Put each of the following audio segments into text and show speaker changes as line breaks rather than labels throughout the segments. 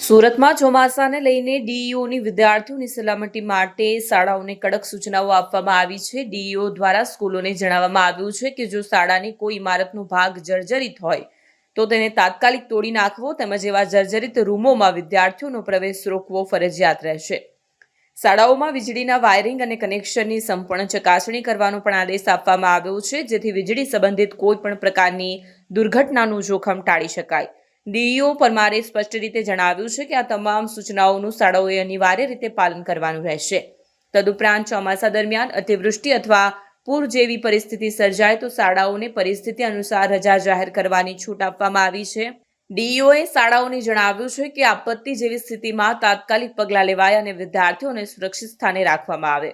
સુરતમાં ચોમાસાને લઈને ડીઈઓની વિદ્યાર્થીઓની સલામતી માટે શાળાઓને કડક સૂચનાઓ આપવામાં આવી છે. ડીઈઓ દ્વારા સ્કૂલોને જણાવવામાં આવ્યું છે કે જો શાળાની કોઈ ઇમારતનો ભાગ જર્જરિત હોય, તો તેને તાત્કાલિક તોડી નાખવો તેમજ એવા જર્જરિત રૂમોમાં વિદ્યાર્થીઓનો પ્રવેશ રોકવો ફરજિયાત રહેશે. શાળાઓમાં વીજળીના વાયરિંગ અને કનેક્શનની સંપૂર્ણ ચકાસણી કરવાનો પણ આદેશ આપવામાં આવ્યો છે, જેથી વીજળી સંબંધિત કોઈ પણ પ્રકારની દુર્ઘટનાનું જોખમ ટાળી શકાય. ડીઈઓ પરમારે સ્પષ્ટ રીતે જણાવ્યું છે કે આ તમામ સૂચનાઓનું શાળાઓએ અનિવાર્ય રીતે પાલન કરવાનું રહેશે. તદુપરાંત ચોમાસા દરમિયાન અતિવૃષ્ટિ અથવા પૂર જેવી પરિસ્થિતિ સર્જાય તો શાળાઓને પરિસ્થિતિ અનુસાર રજા જાહેર કરવાની છૂટ આપવામાં આવી છે. ડીઈઓએ શાળાઓને જણાવ્યું છે કે આપત્તિ જેવી સ્થિતિમાં તાત્કાલિક પગલાં લેવાય અને વિદ્યાર્થીઓને સુરક્ષિત સ્થાને રાખવામાં આવે.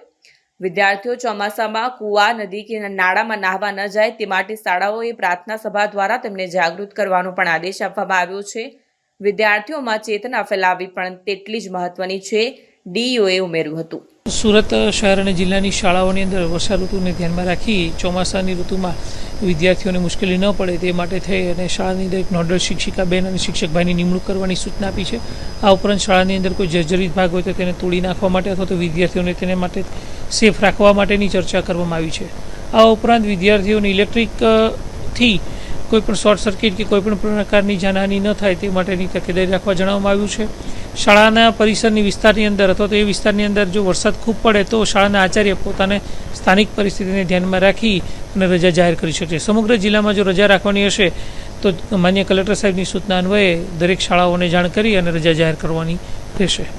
વિદ્યાર્થીઓ ચોમાસામાં કુવા, નદી કે નાળામાં નાહવા ન જાય તે માટે શાળાઓએ પ્રાર્થના સભા દ્વારા તેમને જાગૃત કરવાનો પણ આદેશ આપવામાં આવ્યો છે. વિદ્યાર્થીઓમાં ચેતના ફેલાવવી પણ તેટલી જ મહત્વની છે, ડીઈઓએ ઉમેર્યું હતું.
સુરત શહેર અને જિલ્લાની શાળાઓની અંદર વર્ષા ઋતુને ધ્યાનમાં રાખી ચોમાસાની ઋતુમાં વિદ્યાર્થીઓને મુશ્કેલી ન પડે તે માટે થઈ અને શાળાની દરેક નોડલ શિક્ષિકા બેન અને શિક્ષકભાઈની નિમણૂક કરવાની સૂચના આપી છે. આ ઉપરાંત શાળાની અંદર કોઈ જર્જરિત ભાગ હોય તો તેને તોડી નાખવા માટે અથવા તો વિદ્યાર્થીઓને તેને માટે સેફ રાખવા માટેની ચર્ચા કરવામાં આવી છે. આ ઉપરાંત વિદ્યાર્થીઓને ઇલેક્ટ્રિક થી કોઈ પણ શોર્ટ સર્કિટ કે કોઈપણ પ્રકારની જાનહાની ન થાય તે માટેની તકેદારી રાખવા જણાવવામાં આવ્યું છે. શાળાના પરિસરની વિસ્તારની અંદર અથવા તો એ વિસ્તારની અંદર જો વરસાદ ખૂબ પડે તો શાળાના આચાર્ય પોતાને સ્થાનિક પરિસ્થિતિને ધ્યાનમાં રાખી અને રજા જાહેર કરી શકે સમગ્ર જિલ્લામાં જો રજા રાખવાની હશે તો માન્ય કલેક્ટર સાહેબની સૂચના અન્વયે દરેક શાળાઓને જાણ કરી અને રજા જાહેર કરવાની રહેશે.